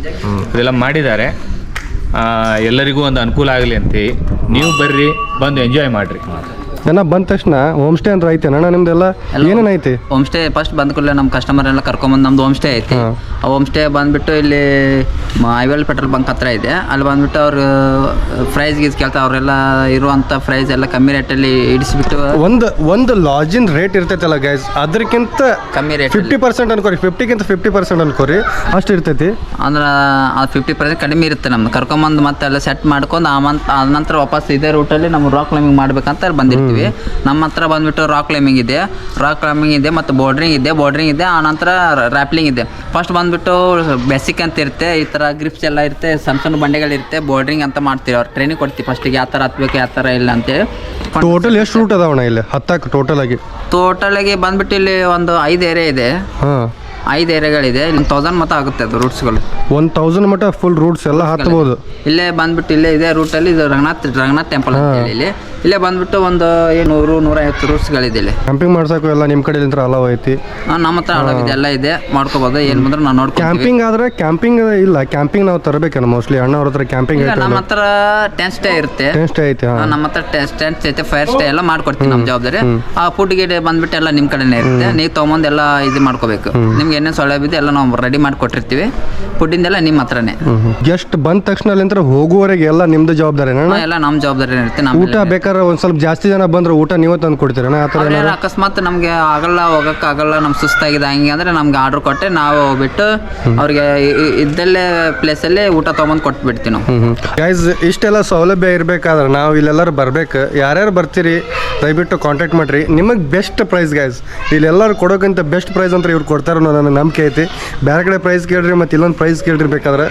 ಇದೆಲ್ಲ ಮಾಡಿದ್ದಾರೆ. ಎಲ್ಲರಿಗೂ ಒಂದು ಅನುಕೂಲ ಆಗಲಿ ಅಂತ ನೀವು ಬರ್ರಿ ಬಂದು ಎಂಜಾಯ್ ಮಾಡಿರಿ. ಜನ ಬಂದ ತಕ್ಷಣ ಹೋಮ್ ಸ್ಟೇ ಅಂದ್ರೆ ಐತೆ ಅಣ್ಣ ನಿಮ್ದೆಲ್ಲ ಏನೇನು ಐತಿ? ಹೋಮ್ ಸ್ಟೇ ಫಸ್ಟ್ ಬಂದ ಕೂಡಲೇ ನಮ್ಮ ಕಸ್ಟಮರ್ ಎಲ್ಲ ಕರ್ಕೊಂಬಂದು ನಮ್ದು ಹೋಮ್ ಸ್ಟೇ ಐತಿ. ಆ ಹೋಮ್ ಸ್ಟೇ ಬಂದ್ಬಿಟ್ಟು ಇಲ್ಲಿ ಐವಲ್ ಪೆಟ್ರೋಲ್ ಬಂಕ್ ಹತ್ರ ಇದೆ. ಅಲ್ಲಿ ಬಂದ್ಬಿಟ್ಟು ಅವ್ರು ಪ್ರೈಸ್ ಗೀಸ್ ಕೇಳ್ತಾ ಅವರೆಲ್ಲ ಇರುವಂಥ ಪ್ರೈಸ್ ಎಲ್ಲ ಕಮ್ಮಿ ರೇಟಲ್ಲಿ ಇಡಿಸ್ಬಿಟ್ಟು ಒಂದು ಒಂದು ಲಾಜಿನ್ ರೇಟ್ ಇರ್ತೈತಲ್ಲ ಗೈಸ್ ಅದಕ್ಕಿಂತ ಕಮ್ಮಿ ರೇಟ್ ಫಿಫ್ಟಿ ಪರ್ಸೆಂಟ್ ಅನ್ಕೋರಿ ಫಿಫ್ಟಿಗಿಂತ ಫಿಫ್ಟಿ ಪರ್ಸೆಂಟ್ ಅನ್ಕೋರಿ ಅಷ್ಟು ಇರ್ತೈತಿ. ಅಂದ್ರೆ ಆ ಫಿಫ್ಟಿ ಪರ್ಸೆಂಟ್ ಕಡಿಮೆ ಇರುತ್ತೆ ನಮ್ದು. ಕರ್ಕೊಂಬಂದು ಮತ್ತೆ ಎಲ್ಲ ಸೆಟ್ ಮಾಡ್ಕೊಂಡು ಆ ಮಂತ್ ಆ ನಂತರ ವಾಪಸ್ ಇದೇ ರೂಟಲ್ಲಿ ನಮ್ಗೆ ರಾಕ್ ಕ್ಲೈಂಬಿಂಗ್ ಮಾಡ್ಬೇಕಂತ ಅಲ್ಲಿ ಬಂದಿರ್ತೀವಿ. ನಮ್ಮ ಹತ್ರ ಬಂದ್ಬಿಟ್ಟು ರಾಕ್ ಕ್ಲೈಂಬಿಂಗ್ ಇದೆ. ರಾಕ್ ಕ್ಲೈಂಬಿಂಗ್ ಇದೆ ಮತ್ತು ಬೋರ್ಡ್ರಿಂಗ್ ಇದೆ. ಬೋರ್ಡ್ರಿಂಗ್ ಇದೆ. ಆನಂತರ ನಂತರ ರ್ಯಾಪ್ಲಿಂಗ್ ಇದೆ. ಫಸ್ಟ್ ಬಂದ್ಬಿಟ್ಟು ಬೇಸಿಕ್ ಅಂತ ಇರುತ್ತೆ. ಈ ಥರ ಗ್ರಿಪ್ಸ್ ಎಲ್ಲ ಇರುತ್ತೆ. ಸಣ್ಣ ಸಣ್ಣ ಬಂಡೆಗಳಿರುತ್ತೆ ಬೋರ್ಡ್ರಿಂಗ್ ಅಂತ ಮಾಡ್ತೀವಿ. ಅವ್ರು ಟ್ರೈನಿಂಗ್ ಕೊಡ್ತೀವಿ. ಫಸ್ಟಿಗೆ ಯಾವ ಥರ ಹತ್ಬೇಕು ಯಾವ ಥರ ಇಲ್ಲ ಅಂತೇಳಿ. ಟೋಟಲ್ ಎಷ್ಟು ರೂಟ್ ಅದಾವಣ್ಣ ಇಲ್ಲಿ? ಹತ್ತಕ್ಕೆ ಟೋಟಲ್ ಆಗಿ? ಟೋಟಲ್ ಆಗಿ ಬಂದ್ಬಿಟ್ಟು ಇಲ್ಲಿ ಒಂದು ಐದು ಏರಿಯಾ ಇದೆ. ಹಾಂ. ಐದು ಏರಿಯಾಗಳಿದೆ. ಇಲ್ಲಿ ತೌಸಂಡ್ ಮತ ಆಗುತ್ತೆ ಅದು ರೂಟ್ಸ್ಗಳು ಒನ್ ತೌಸಂಡ್ ಮಟ್ಟ ಫುಲ್ ರೂಟ್ಸ್ ಎಲ್ಲ ಹತ್ಬೋದು. ಇಲ್ಲೇ ಬಂದ್ಬಿಟ್ಟು ಇಲ್ಲೇ ಇದೆ ರೂಟಲ್ಲಿ ಇದು ರಂಗನಾಥ್ ರಂಗನಾಥ್ ಟೆಂಪಲ್ ಅಂತ ಹೇಳಿ ಇಲ್ಲಿ. ಇಲ್ಲೇ ಬಂದ್ಬಿಟ್ಟು ಒಂದು ನೂರು ನೂರು ನೂರೈವತ್ತು ರೂಟ್ಸ್ಗಳಿದೆ ಇಲ್ಲಿ. ಕ್ಯಾಂಪಿಂಗ್ ಮಾಡ್ಸಕ್ಕೂ ಎಲ್ಲ ನಿಮ್ಮ ಕಡೆ ಅಲವ್ ಐತಿ. ನಮ್ಮ ಹತ್ರ ಹಳಗಿದೆ ಎಲ್ಲ ಇದೆ. ಮಾಡ್ಕೋಬೋದು. ಏನು ಬಂದ್ರೆ ನಾವು ನೋಡ್ಕೊ ಕ್ಯಾಂಪಿಂಗ್ ಆದ್ರೆ ಕ್ಯಾಂಪಿಂಗ್ ಇಲ್ಲ. ಕ್ಯಾಂಪಿಂಗ್ ನಾವು ತರಬೇಕು ಮೋಸ್ಟ್ಲಿ ಅಣ್ಣ ಅವ್ರ ಹತ್ರ ಕ್ಯಾಂಪಿಂಗ್ ನಮ್ಮ ಹತ್ರ ಟೆಂಟ್ ಸ್ಟೇ ಇರುತ್ತೆ. ಟೆಂಟ್ ಸ್ಟೇ ಐತಿ ನಮ್ಮ ಹತ್ರ ಟೆಂಟ್ ಐತೆ. ಫೈರ್ ಸ್ಟೇ ಎಲ್ಲ ಮಾಡ್ಕೊಡ್ತೀನಿ ನಮ್ಮ ಜವಾಬ್ದಾರಿ. ಆ ಫುಡ್ ಗಿಡ ಬಂದ್ಬಿಟ್ಟು ಎಲ್ಲ ನಿಮ್ಮ ಕಡೆನೇ ಇರುತ್ತೆ. ನೀವು ತೊಗೊಂಬಂದು ಎಲ್ಲ ಇದು ಮಾಡ್ಕೋಬೇಕು. ನಿಮ್ಗೆ ಏನೇನು ಸೌಲಭ್ಯ ಇದೆ ಎಲ್ಲ ನಾವು ರೆಡಿ ಮಾಡಿ ಕೊಟ್ಟಿರ್ತೀವಿ ಫುಡ್ಡಿಂದೆಲ್ಲ ನಿಮ್ಮ ಹತ್ರನೇ. ಗೆಸ್ಟ್ ಬಂದ ತಕ್ಷಣ ಅಲ್ಲಿಂದ ಹೋಗುವವರೆಗೆ ಎಲ್ಲ ನಿಮ್ದು ಜವಾಬ್ದಾರಿ ಎಲ್ಲ ನಮ್ಮ ಜವಾಬ್ದಾರಿ ಇರುತ್ತೆ ನಮ್ಮ ಊಟ ಬೇಕಾದ್ರೆ ಒಂದು ಸ್ವಲ್ಪ ಜಾಸ್ತಿ ಜನ ಬಂದ್ರೆ ಊಟ ನೀವೇ ತಂದು ಕೊಡ್ತೀರಣ್ಣ? ಆ ಥರ ಅಕಸ್ಮಾತ್ ನಮಗೆ ಆಗಲ್ಲ ಹೋಗಕ್ಕೆ ಆಗಲ್ಲ ನಮ್ಗೆ ಸುಸ್ತಾಗಿದೆ ಹಂಗೆ ಅಂದ್ರೆ ನಮ್ಗೆ ಆರ್ಡರ್ ಕೊಟ್ಟೆ ನಾವು ಹೋಗ್ಬಿಟ್ಟು ಅವ್ರಿಗೆ ಇ- ಇ- ಇದ್ದಲ್ಲೇ ಪ್ಲೇಸಲ್ಲೇ ಊಟ ತೊಗೊಂಬಂದು ಕೊಟ್ಬಿಡ್ತೀವಿ ನಾವು. ಗೈಸ್ ಇಷ್ಟೆಲ್ಲ ಸೌಲಭ್ಯ ಇರಬೇಕಾದ್ರೆ ನಾವು ಇಲ್ಲೆಲ್ಲರೂ ಬರ್ಬೇಕು. ಯಾರ್ಯಾರು ಬರ್ತೀರಿ ದಯವಿಟ್ಟು ಕಾಂಟ್ಯಾಕ್ಟ್ ಮಾಡಿರಿ. ನಿಮಗೆ ಬೆಸ್ಟ್ ಪ್ರೈಸ್ ಗೈಸ್ ಇಲ್ಲೆಲ್ಲರೂ ಕೊಡೋಕ್ಕಿಂತ ಬೆಸ್ಟ್ ಪ್ರೈಸ್ ಅಂತ ಇವ್ರು ಕೊಡ್ತಾರೆ ನನಗೆ ನಂಬಿಕೆ ಐತಿ. ಬೇರೆ ಕಡೆ ಪ್ರೈಸ್ ಕೇಳ್ರಿ ಮತ್ತು ಇಲ್ಲೊಂದು ಪ್ರೈಸ್ ಕೇಳ್ರಿ ಬೇಕಾದ್ರೆ.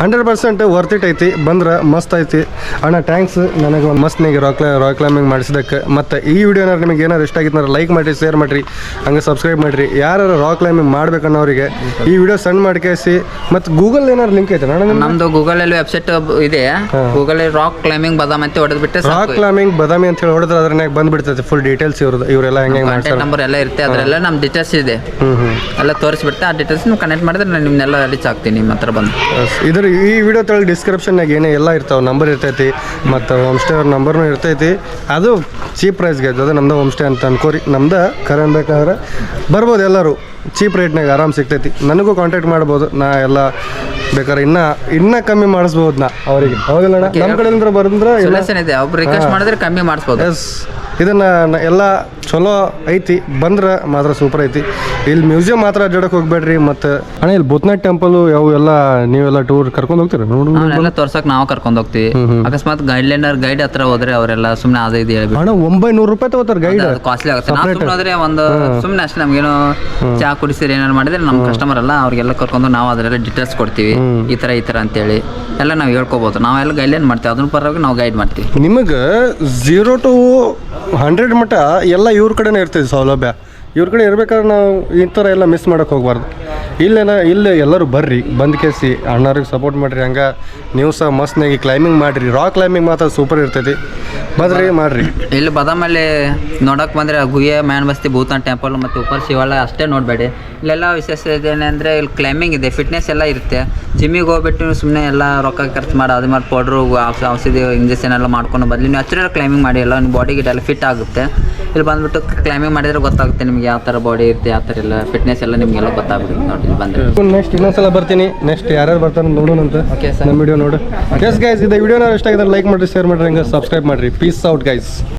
ಹಂಡ್ರೆಡ್ ಪರ್ಸೆಂಟ್ ವರ್ತ್ ಇಟ್ ಐತಿ ಬಂದ್ರೆ ಮಸ್ತ್ ಐತಿ. ಅಣ್ಣ ಥ್ಯಾಂಕ್ಸ್ ನನಗೆ ಒಂದು ಮಸ್ತ್ ನೀವು ರಾಕ್ ರಾಕ್ ಕ್ಲೈಂಬಿಂಗ್ ಮಾಡಿಸಿದಕ್ಕೆ ಮತ್ತು ಈ ವಿಡಿಯೋನ ನಿಮಗೆ ಏನಾರು ಇಷ್ಟ ಆಗಿತ್ತು ಲೈಕ್ ಮಾಡಿರಿ ಶೇರ್ ಮಾಡಿರಿ ಹಂಗೆ ಸಬ್ಸ್ಕ್ರೈಬ್ ಮಾಡಿರಿ. ಯಾರು ರಾಕ್ ಕ್ಲೈಂಬಿಂಗ್ ಮಾಡ್ಬೇಕನ್ನೋರಿಗೆ ಈ ವಿಡಿಯೋ ಸಣ್ಣ ಮಾಡ್ಕೇಸಿ ಮತ್ತು ಗೂಗಲ್ ಏನಾರು ಲಿಂಕ್ ಐತೆ ಅಣ್ಣ ನಮ್ಮದು ಗೂಗಲಲ್ಲಿ ವೆಬ್ಸೈಟ್ ಇದೆ. ಗೂಗಲ್ ರಾಕ್ ಕ್ಲೈಂಬಿಂಗ್ ಬದಾಮಿ ಅಂತ ಹೊಡೆದು ಬಿಟ್ಟೆ ರಾಕ್ ಕ್ಲೈಂಬಿಂಗ್ ಬದಾಮಿ ಅಂತ ಹೇಳಿ ಹೊಡೆದ್ರೆ ಅದ್ರನ್ಯಾಗ ಬಂದ್ಬಿಡ್ತೈತೆ ಫುಲ್ ಡೀಟೇಲ್ಸ್ ಇವ್ರದ್ದು. ಇವರೆಲ್ಲ ಹೆಂಗೆ ಕಾಂಟ್ಯಾಕ್ಟ್ ಮಾಡ್ತಾರೆ ನಂಬರ್ ಎಲ್ಲ ಇರುತ್ತೆ ಅದರೆಲ್ಲ ನಮ್ಮ ಡೀಟೇಲ್ಸ್ ಇದೆ. ಹ್ಞೂ ಹ್ಞೂ ಎಲ್ಲ ತೋರಿಸ್ಬಿಡ್ತೆ. ಆ ಡೀಟೇಲ್ಸ್ ನೀವು ಕನೆಕ್ಟ್ ಮಾಡಿದ್ರೆ ನಾನು ನಿಮ್ಮನ್ನೆಲ್ಲ ರೀಚ್ ಆಗ್ತೀನಿ ನಿಮ್ಮ ಹತ್ರ ಬಂದು. ಇದ್ರ ಈ ವಿಡಿಯೋ ತೊಳಗೆ ಡಿಸ್ಕ್ರಿಪ್ಷನ್ನಾಗ ಏನೇ ಎಲ್ಲ ಇರ್ತಾವೆ ನಂಬರ್ ಇರ್ತೈತಿ, ಮತ್ತು ಹೋಮ್ ಸ್ಟೇ ಅವ್ರ ನಂಬರ್ನು ಇರ್ತೈತಿ. ಅದು ಚೀಪ್ ಪ್ರೈಸ್ಗೆ ಅದು ನಮ್ದು ಹೋಮ್ ಸ್ಟೇ ಅಂತ ಅನ್ಕೋರಿ. ನಮ್ದು ಕರೆ ಅನ್ಬೇಕಾದ್ರೆ ಬರ್ಬೋದು ಎಲ್ಲರೂ. ಚೀಪ್ ರೇಟ್ನಾಗ ಆರಾಮ್ ಸಿಗ್ತೈತಿ. ನನಗೂ ಕಾಂಟ್ಯಾಕ್ಟ್ ಮಾಡ್ಬೋದು. ನಾ ಎಲ್ಲ ಬೇಕಾದ್ರೆ ಇನ್ನ ಇನ್ನ ಕಮ್ಮಿ ಮಾಡಿಸ್ಬೋದು ನಾ ಅವರಿಗೆ. ಹೌದಿಲ್ಲ ಅಣ್ಣ? ನಮ್ಮ ಕಡೆಯಿಂದ ಬರಂದ್ರೆ ಇದೆ. ಒಬ್ರು ರಿಕ್ವೆಸ್ಟ್ ಮಾಡಿದ್ರೆ ಕಮ್ಮಿ ಮಾಡಿಸ್ಬೋದು. ಎಸ್ ಇದನ್ನ ಎಲ್ಲ ಚಲೋ ಐತಿ. ಬಂದ್ರೆ ಮಾತ್ರ ಸೂಪರ್ ಐತಿ. ಇಲ್ಲಿ ಮ್ಯೂಸಿಯಂ ಮಾತ್ರ ಅಡ್ಡಾಡಕ್ಕೆ ಹೋಗ್ಬೇಡ್ರಿ ಮತ್ತು ಅಣ್ಣ ಇಲ್ಲಿ ಬುತ್ನಾಟ್ ಟೆಂಪಲ್ ಅವು ಎಲ್ಲ ನೀವೆಲ್ಲ ಟೂರ್ ಕರ್ಕೊಂಡು ಹೋಗ್ತೀರಾ? ನೋಡಿ ಎಲ್ಲ ತೋರ್ಸಕ್ ನಾವು ಕರ್ಕೊಂಡು ಹೋಗ್ತೀವಿ. ಅಕಸ್ಮಾತ್ ಗೈಡ್ ಲೈನರ್ ಗೈಡ್ ಹತ್ರ ಹೋದ್ರೆ ಅವರೆಲ್ಲ ಸುಮ್ಮನೆ ಅದೇ ಇದೆ ಹೇಳ್ಬೇಕು ಅಣ್ಣ ಒಂಬೈನೂರು ರೂಪಾಯಿ ತಗೋತಾರೆ ಗೈಡ್ ಕಾಸ್ಟ್ಲಿ ಆಗುತ್ತೆ. ನಾವು ಸುಮ್ಮನೆ ಒಂದು ಸುಮ್ಮನೆ ಅಷ್ಟೇ ನಮ್ಗೇನು ಚಾ ಕುಡಿಸಿದ್ರೆ ಏನಾರು ಮಾಡಿದ್ರೆ ನಮ್ಮ ಕಸ್ಟಮರ್ ಅಲ್ಲ ಅವ್ರಿಗೆಲ್ಲ ಕರ್ಕೊಂಡು ನಾವು ಅದರೆಲ್ಲ ಡೀಟೇಲ್ಸ್ ಕೊಡ್ತೀವಿ. ಈ ಥರ ಈ ಥರ ಅಂತೇಳಿ. ಎಲ್ಲ ನಾವು ಹೇಳ್ಕೊಬೋದು. ನಾವೆಲ್ಲ ಗೈಡ್ಲೈನ್ ಮಾಡ್ತೀವಿ. ಅದ್ರ ಪರವಾಗಿ ನಾವು ಗೈಡ್ ಮಾಡ್ತೀವಿ. ನಿಮಗೆ ಝೀರೋ ಟು ಹಂಡ್ರೆಡ್ ಮಟ್ಟ ಎಲ್ಲ ಇವ್ರ ಕಡೆನೇ ಇರ್ತದೆ ಸೌಲಭ್ಯ. ಇವ್ರ ಕಡೆ ಇರ್ಬೇಕಾದ್ರೆ ನಾವು ಈ ಥರ ಎಲ್ಲ ಮಿಸ್ ಮಾಡೋಕೆ ಹೋಗ್ಬಾರ್ದು. ಇಲ್ಲೇನ, ಇಲ್ಲೇ ಎಲ್ಲರೂ ಬರ್ರಿ. ಬಂದು ಕೇಸಿ ಅಣ್ಣವ್ರಿಗೆ ಸಪೋರ್ಟ್ ಮಾಡಿರಿ ಹಂಗೆ. ನೀವು ಸಹ ಮಸ್ತ್ನಾಗಿ ಕ್ಲೈಂಬಿಂಗ್ ಮಾಡಿರಿ. ರಾಕ್ ಕ್ಲೈಂಬಿಂಗ್ ಮಾತ್ರ ಸೂಪರ್ ಇರ್ತೈತಿ. ಬದ್ರಿ, ಮಾಡ್ರಿ. ಇಲ್ಲಿ ಬದಾಮಲ್ಲಿ ನೋಡೋಕೆ ಬಂದ್ರೆ ಗುಹೆ ಮ್ಯಾನ್ ಬಸ್ತಿ ಭೂತಾನ್ ಟೆಂಪಲ್ ಮತ್ತು ಉಪ್ಪರ್ ಶಿವಾಲಯ ಅಷ್ಟೇ ನೋಡಬೇಡಿ. ಇಲ್ಲೆಲ್ಲ ವಿಶೇಷ ಏನಂದ್ರೆ ಇಲ್ಲಿ ಕ್ಲೈಂಬಿಂಗ್ ಇದೆ. ಫಿಟ್ನೆಸ್ ಎಲ್ಲ ಇರುತ್ತೆ. ಜಿಮ್ಮಿಗೆ ಹೋಗ್ಬಿಟ್ಟು ಸುಮ್ಮನೆ ಎಲ್ಲ ರೊಕ್ಕ ಖರ್ಚು ಮಾಡಿ, ಅದು ಮಾಡಿ ಪೌಡ್ರು ಔಷಧಿ ಇಂಜೆಕ್ಷನ್ ಎಲ್ಲ ಮಾಡ್ಕೊಂಡು ಬದಲು. ನೀವು ನ್ಯಾಚುರಲ್ ಕ್ಲೈಂಬಿಂಗ್ ಮಾಡಿ, ಎಲ್ಲ ನಿಮ್ಮ ಬಾಡಿಗೆ ಎಲ್ಲ ಫಿಟ್ ಆಗುತ್ತೆ. ಇಲ್ಲಿ ಬಂದ್ಬಿಟ್ಟು ಕ್ಲೈಂಬಿಂಗ್ ಮಾಡಿದ್ರೆ ಗೊತ್ತಾಗುತ್ತೆ ನಿಮಗೆ ಯಾವ ಥರ ಬಾಡಿ ಇರುತ್ತೆ, ಯಾವ ಥರ ಎಲ್ಲ ಫಿಟ್ನೆಸ್ ಎಲ್ಲ ನಿಮಗೆಲ್ಲ ಗೊತ್ತಾಗುತ್ತೆ ನೋಡಿ. ಇಲ್ಲಿ ಬಂದರೆ ನೆಕ್ಸ್ಟ್ ಇನ್ನೊಂದ್ಸಲ ಬರ್ತೀನಿ. ನೆಕ್ಸ್ಟ್ ಯಾರ್ಯಾರು ಬರ್ತಾರೆ ನೋಡೋಣಂತ sir. ನಮ್ಮ ವಿಡಿಯೋ ನೋಡು. ಎಸ್ ಗೈಸ್ ಇದು ವಿಡಿಯೋನ ಇಷ್ಟ ಆಗಿದ್ರೆ ಲೈಕ್ ಮಾಡಿರಿ ಶೇರ್ ಮಾಡಿರಿ ಹಂಗೆ ಸಬ್ಸ್ಕ್ರೈಬ್ ಮಾಡಿರಿ. Piece out guys